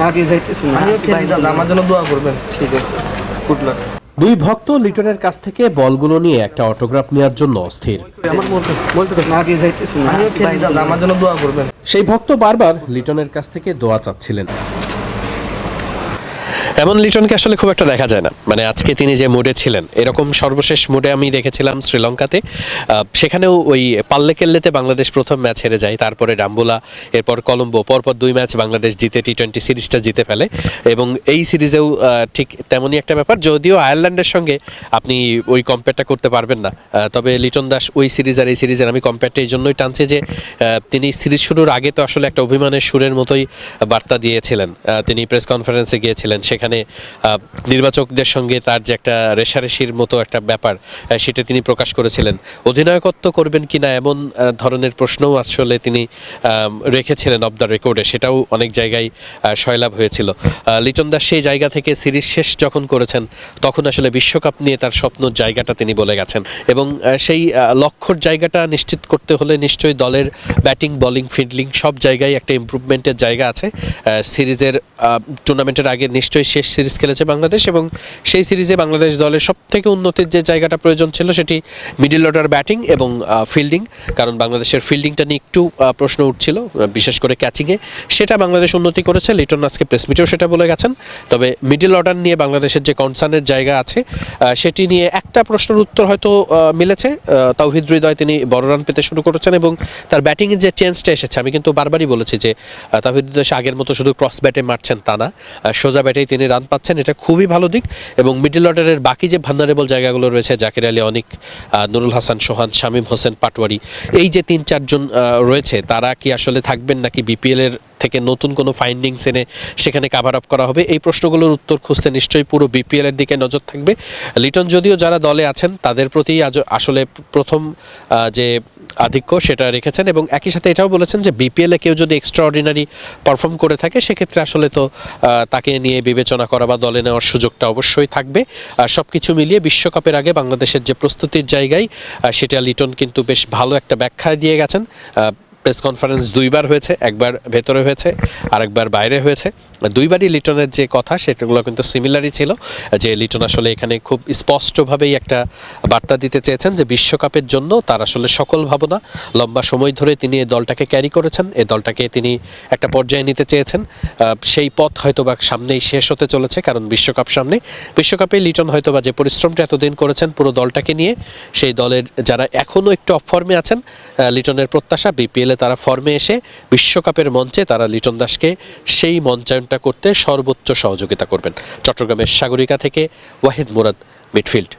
না দিয়ে যাইতেছি না। আমার জন্য দোয়া করবেন। ঠিক আছে। গুড লাক দুই ভক্ত লিটনের কাছ থেকে বলগুলো নিয়ে একটা অটোগ্রাফ নেওয়ার জন্য অস্থির। বলতে বলতে না দিয়ে না। ভাই দাদা দোয়া করবেন। সেই ভক্ত বারবার লিটনের কাছ থেকে দোয়া চাচ্ছিলেন। এমন লিটনকে আসলে খুব একটা দেখা যায় না। মানে আজকে তিনি যে মুডে ছিলেন, এরকম সর্বশেষ মুডে আমি দেখেছিলাম শ্রীলঙ্কাতে। সেখানেও ওই পাল্লে কেল্লেতে বাংলাদেশ প্রথম ম্যাচ হেরে যায়, তারপরে ডাম্বুলা এরপর কলম্বো, পরপর দুই ম্যাচ বাংলাদেশ জিতে টি টোয়েন্টি সিরিজটা জিতে ফেলে। এবং এই সিরিজেও ঠিক তেমনই একটা ব্যাপার, যদিও আয়ারল্যান্ডের সঙ্গে আপনি ওই কম্পেয়ারটা করতে পারবেন না। তবে লিটন দাস ওই সিরিজ আর এই সিরিজের আমি কম্পেয়ারটা এই জন্যই টানছি যে তিনি সিরিজ শুরুর আগে তো আসলে একটা অভিমানের সুরের মতোই বার্তা দিয়েছিলেন। তিনি প্রেস কনফারেন্সে গিয়েছিলেন, সেখানে আহ, নির্বাচকদের সঙ্গে তার যে একটা রেশারেশির মতো একটা ব্যাপার সেটা তিনি প্রকাশ করেছিলেন। অধিনায়কত্ব করবেন কিনা এমন ধরনের প্রশ্নও আসলে তিনি রেখেছিলেন অব দ্য রেকর্ডে সেটাও অনেক জায়গায় সয়লাভ হয়েছিল। লিটন দাস সেই জায়গা থেকে সিরিজ শেষ যখন করেছেন তখন আসলে বিশ্বকাপ নিয়ে তার স্বপ্ন জায়গাটা তিনি বলে গেছেন। এবং সেই লক্ষ্যর জায়গাটা নিশ্চিত করতে হলে নিশ্চয়ই দলের ব্যাটিং বোলিং ফিল্ডিং সব জায়গায় একটা ইমপ্রুভমেন্টের জায়গা আছে। সিরিজের টুর্নামেন্টের আগে নিশ্চয়ই শেষ সিরিজ খেলেছে বাংলাদেশ এবং সেই সিরিজে বাংলাদেশ দলের সব থেকে উন্নতির যে জায়গাটা প্রয়োজন ছিল সেটি মিডিল অর্ডার ব্যাটিং এবং ফিল্ডিং কারণ বাংলাদেশের ফিল্ডিংটা নিয়ে একটু প্রশ্ন উঠছিল বিশেষ করে ক্যাচিংয়ে সেটা বাংলাদেশ উন্নতি করেছে লিটন আজকে প্রেস মিটেও সেটা বলে গেছেন। তবে মিডিল অর্ডার নিয়ে বাংলাদেশের যে কনসার্নের জায়গা আছে সেটি নিয়ে একটা প্রশ্নের উত্তর হয়তো মিলেছে। তাওহিদ হৃদয় তিনি বড় রান পেতে শুরু করেছেন এবং তার ব্যাটিংয়ের যে চেঞ্জটা এসেছে, আমি কিন্তু বারবারই বলেছি যে তাওহিদ হৃদয় আগের মতো শুধু ক্রস ব্যাটে মারছেন তা না। সোজা ব্যাটেই তিনি রান পাচ্ছেন, এটা খুবই ভালো দিক। এবং মিডিল অর্ডারের বাকি যে ভান্ডারেবল জায়গাগুলো রয়েছে, জাকির আলী অনিক নুরুল হাসান, সোহান, শামীম হোসেন পাটওয়ারি এই যে তিন চারজন রয়েছে, তারা কি আসলে থাকবেন নাকি বিপিএল এর থেকে নতুন কোনো ফাইন্ডিংস এনে সেখানে কাভার আপ করা হবে। এই প্রশ্নগুলোর উত্তর খুঁজতে নিশ্চয়ই পুরো বিপিএল এর দিকে নজর থাকবে। লিটন, যদিও যারা দলে আছেন, তাদের প্রতি আজ আসলে প্রথম যে আধিক্য সেটা রেখেছেন এবং একই সাথে এটাও বলেছেন যে বিপিএল কেউ যদি এক্সট্রা অর্ডিনারি পারফর্ম করে থাকে, সেক্ষেত্রে আসলে তো তাকে নিয়ে বিবেচনা করা বা দলে নেওয়ার সুযোগটা অবশ্যই থাকবে। আর সব কিছু মিলিয়ে বিশ্বকাপের আগে বাংলাদেশের যে প্রস্তুতির জায়গায় সেটা লিটন কিন্তু বেশ ভালো একটা ব্যাখ্যা দিয়ে গেছেন। প্রেস কনফারেন্স দুইবার হয়েছে, একবার ভেতরে হয়েছে আর একবার বাইরে হয়েছে। দুইবারই লিটনের যে কথা সেটাগুলো কিন্তু সিমিলারই ছিল, যে লিটন আসলে এখানে খুব স্পষ্টভাবেই একটা বার্তা দিতে চেয়েছেন যে বিশ্বকাপের জন্য তার আসলে সকল ভাবনা। লম্বা সময় ধরে তিনি এই দলটাকে ক্যারি করেছেন এই দলটাকে তিনি একটা পর্যায়ে নিতে চেয়েছেন। সেই পথ হয়তো বা সামনেই শেষ হতে চলেছে, কারণ বিশ্বকাপ সামনে। বিশ্বকাপে লিটন হয়তো বা যে পরিশ্রমটা এতদিন করেছেন পুরো দলটাকে নিয়ে, সেই দলের যারা এখনও একটু অফ ফর্মে আছেন লিটনের প্রত্যাশা বিপিএলে তারা ফর্মে এসে বিশ্বকাপের মঞ্চে তারা লিটন দাসকে সেই মঞ্চায়নটা করতে সর্বোচ্চ সহযোগিতা করবেন। চট্টগ্রামের সাগরিকা থেকে ওয়াহিদ মুরাদ, মিডফিল্ড।